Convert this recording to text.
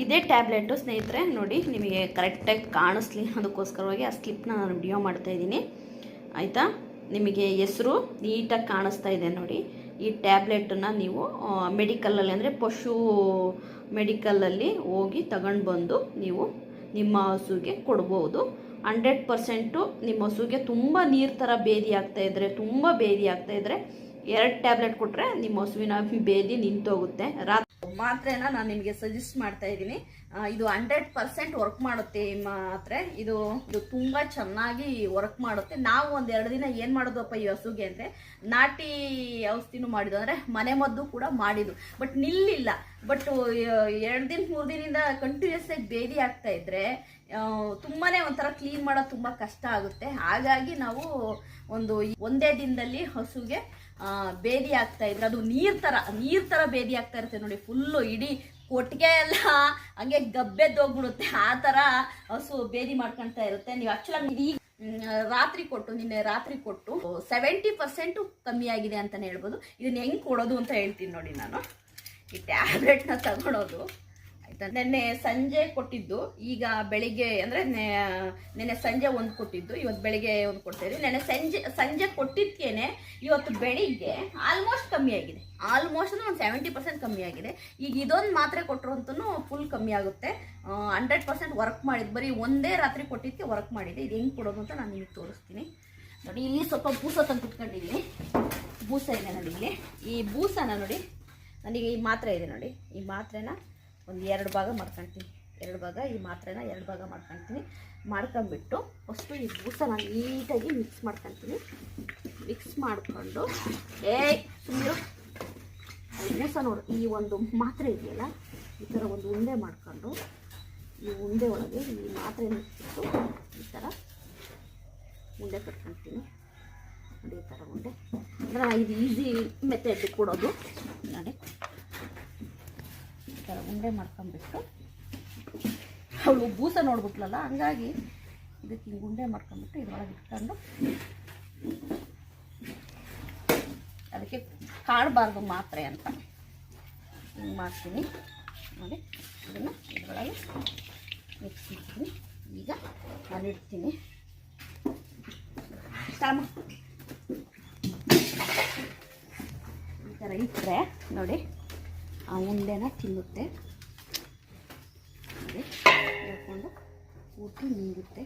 ಇದೇ ಟ್ಯಾಬ್ಲೆಟು ಸ್ನೇಹಿತರೆ, ನೋಡಿ, ನಿಮಗೆ ಕರೆಕ್ಟಾಗಿ ಕಾಣಿಸ್ಲಿ ಅದಕ್ಕೋಸ್ಕರವಾಗಿ ಆ ಸ್ಲಿಪ್ನ ನಾನು ವಿಡಿಯೋ ಮಾಡ್ತಾಯಿದ್ದೀನಿ ಆಯಿತಾ? ನಿಮಗೆ ಹೆಸರು ನೀಟಾಗಿ ಕಾಣಿಸ್ತಾ ಇದೆ ನೋಡಿ. ಈ ಟ್ಯಾಬ್ಲೆಟನ್ನು ನೀವು ಮೆಡಿಕಲಲ್ಲಿ ಅಂದರೆ ಪಶು ಮೆಡಿಕಲಲ್ಲಿ ಹೋಗಿ ತಗೊಂಡು ಬಂದು ನೀವು ನಿಮ್ಮ ಹಸುಗೆ ಕೊಡ್ಬೋದು. ಹಂಡ್ರೆಡ್ ಪರ್ಸೆಂಟು ನಿಮ್ಮ ಹಸುಗೆ ತುಂಬ ನೀರು ಥರ ಬೇದಿ ಇದ್ದರೆ ತುಂಬ ಬೇದಿ ಇದ್ದರೆ ಎರಡು ಟ್ಯಾಬ್ಲೆಟ್ ಕೊಟ್ಟರೆ ನಿಮ್ಮ ಹಸುವಿನ ಬೇದಿ ನಿಂತೋಗುತ್ತೆ. ರಾತ್ರಿ ಮಾತ್ರೆನ ನಾನು ನಿಮಗೆ ಸಜೆಸ್ಟ್ ಮಾಡ್ತಾ ಇದ್ದೀನಿ. ಇದು ಹಂಡ್ರೆಡ್ ಪರ್ಸೆಂಟ್ ವರ್ಕ್ ಮಾಡುತ್ತೆ ಈ ಮಾತ್ರೆ. ಇದು ಇದು ತುಂಬ ಚೆನ್ನಾಗಿ ವರ್ಕ್ ಮಾಡುತ್ತೆ. ನಾವು ಒಂದು ಎರಡು ದಿನ ಏನು ಮಾಡೋದಪ್ಪ ಈ ಹಸುಗೆ ಅಂದರೆ, ನಾಟಿ ಔಷಧಿನೂ ಮಾಡಿದ್ದು. ಅಂದರೆ ಮನೆ ಮದ್ದು ಕೂಡ ಮಾಡಿದ್ದು. ಬಟ್ ನಿಲ್ಲಿಲ್ಲ. ಬಟ್ ಎರಡು ದಿನ, ಮೂರು ದಿನದಿಂದ ಕಂಟಿನ್ಯೂಸ್ ಆಗಿ ಬೇದಿ ಆಗ್ತಾ ಇದ್ರೆ ಆ, ತುಂಬಾನೇ ಒಂಥರ ಕ್ಲೀನ್ ಮಾಡೋದು ತುಂಬ ಕಷ್ಟ ಆಗುತ್ತೆ. ಹಾಗಾಗಿ ನಾವು ಒಂದು ಒಂದೇ ದಿನದಲ್ಲಿ ಹಸುಗೆ ಬೇದಿ ಆಗ್ತಾ ಇದ್ರೆ ಅದು ನೀರು ಥರ ನೀರು ಥರ ಬೇದಿ ಆಗ್ತಾ ಇರುತ್ತೆ ನೋಡಿ ಫುಲ್ಲು ಇಡೀ ಕೊಟ್ಟಿಗೆ ಎಲ್ಲ ಹಂಗೆ ಗಬ್ಬೆದ್ದೋಗ್ಬಿಡುತ್ತೆ ಆ ತರ ಹಸು ಬೇದಿ ಮಾಡ್ಕೊಳ್ತಾ ಇರುತ್ತೆ. ನೀವು ಆಕ್ಚುಲಾಗಿ ಈಗ ರಾತ್ರಿ ಕೊಟ್ಟು ನಿನ್ನೆ ರಾತ್ರಿ ಕೊಟ್ಟು ಸೆವೆಂಟಿ ಪರ್ಸೆಂಟು ಕಮ್ಮಿ ಆಗಿದೆ ಅಂತಲೇ ಹೇಳ್ಬೋದು. ಇದನ್ನ ಹೆಂಗೆ ಕೊಡೋದು ಅಂತ ಹೇಳ್ತೀನಿ ನೋಡಿ ನಾನು. ಈ ಟ್ಯಾಬ್ಲೆಟ್ನ ತಗೊಳೋದು. ಆಯ್ತಾ ನಿನ್ನೆ ಸಂಜೆ ಕೊಟ್ಟಿದ್ದು. ಈಗ ಬೆಳಿಗ್ಗೆ ಅಂದ್ರೆ ನೆನ್ನೆ ಸಂಜೆ ಒಂದು ಕೊಟ್ಟಿದ್ದು. ಇವತ್ತು ಬೆಳಿಗ್ಗೆ ಒಂದು ಕೊಡ್ತಾ ನೆನ್ನೆ ಸಂಜೆ ಸಂಜೆ ಕೊಟ್ಟಿದ್ಕೇನೆ ಇವತ್ತು ಬೆಳಿಗ್ಗೆ ಆಲ್ಮೋಸ್ಟ್ ಕಮ್ಮಿ ಆಗಿದೆ. ಆಲ್ಮೋಸ್ಟ್ ಒಂದು ಸೆವೆಂಟಿ ಪರ್ಸೆಂಟ್ ಕಮ್ಮಿ ಆಗಿದೆ. ಈಗ ಇದೊಂದು ಮಾತ್ರೆ ಕೊಟ್ಟರು ಫುಲ್ ಕಮ್ಮಿ ಆಗುತ್ತೆ. ಹಂಡ್ರೆಡ್ ಪರ್ಸೆಂಟ್ ವರ್ಕ್ ಮಾಡಿದ್ದು ಬರೀ ಒಂದೇ ರಾತ್ರಿ ಕೊಟ್ಟಿದ್ದಕ್ಕೆ ವರ್ಕ್ ಮಾಡಿದೆ. ಇದು ಹೆಂಗೆ ಕೊಡೋದು ಅಂತ ನಾನು ನಿಮಗೆ ತೋರಿಸ್ತೀನಿ. ನೋಡಿ, ಇಲ್ಲಿ ಸ್ವಲ್ಪ ಬೂಸ ತಂದು ಕುತ್ಕೊಂಡಿದ್ದೀನಿ. ಬೂಸ ಇದೆ ನೋಡಿ ಇಲ್ಲಿ. ಈ ಬೂಸನ ನೋಡಿ, ನನಗೆ ಈ ಮಾತ್ರೆ ಇದೆ ನೋಡಿ. ಈ ಮಾತ್ರೆನ ಒಂದು ಎರಡು ಭಾಗ ಮಾಡ್ಕೊಳ್ತೀನಿ ಎರಡು ಭಾಗ, ಈ ಮಾತ್ರೆನ ಎರಡು ಭಾಗ ಮಾಡ್ಕೊಳ್ತೀನಿ ಮಾಡ್ಕೊಂಬಿಟ್ಟು ಫಸ್ಟು ಈ ಬೂಸನ ನೀಟಾಗಿ ಮಿಕ್ಸ್ ಮಾಡ್ಕೊಳ್ತೀನಿ ಮಿಕ್ಸ್ ಮಾಡಿಕೊಂಡು ಏ ಸುಮ್ಮನೆ ಬೂಸ ನೋಡು, ಈ ಒಂದು ಮಾತ್ರೆ ಇದೆಯಲ್ಲ, ಈ ಥರ ಒಂದು ಉಂಡೆ ಮಾಡ್ಕೊಂಡು, ಈ ಉಂಡೆ ಒಳಗೆ ಈ ಮಾತ್ರೆ ಇಟ್ಟು ಈ ಥರ ಉಂಡೆ ಕಟ್ಕೊಳ್ತೀನಿ ಈ ಥರ ಉಂಡೆ. ಅಂದರೆ ಇದು ಈಸಿ ಮೆಥಡ್ ಕೊಡೋದು. ನೋಡಿ. ಥರ ಉಂಡೆ ಮಾಡ್ಕೊಂಬಿಟ್ಟು ಅವಳು ಬೂಸ ನೋಡ್ಬಿಟ್ಲಲ್ಲ, ಹಂಗಾಗಿ ಇದಕ್ಕೆ ಹಿಂಗೆ ಉಂಡೆ ಮಾಡ್ಕೊಂಬಿಟ್ಟು ಇದ್ರೊಳಗೆ ಇಟ್ಕೊಂಡು ಅದಕ್ಕೆ ಕಾಡಬಾರ್ದು ಮಾತ್ರೆ ಅಂತ ಹಿಂಗೆ ಮಾಡ್ತೀನಿ. ನೋಡಿ ಅದನ್ನು ಇದರೊಳಗೆ ಮಿಕ್ಸ್ ಮಾಡ್ತೀನಿ. ಈಗ ನಾನು ಇಡ್ತೀನಿ. ಈ ಥರ ಇಟ್ಟರೆ ನೋಡಿ. ಆ ಉಂಡೆನ ತಿನ್ನುತ್ತೆ. ನೋಡಿ ಹೇಳ್ಕೊಂಡು ಊಟ ನೀಗುತ್ತೆ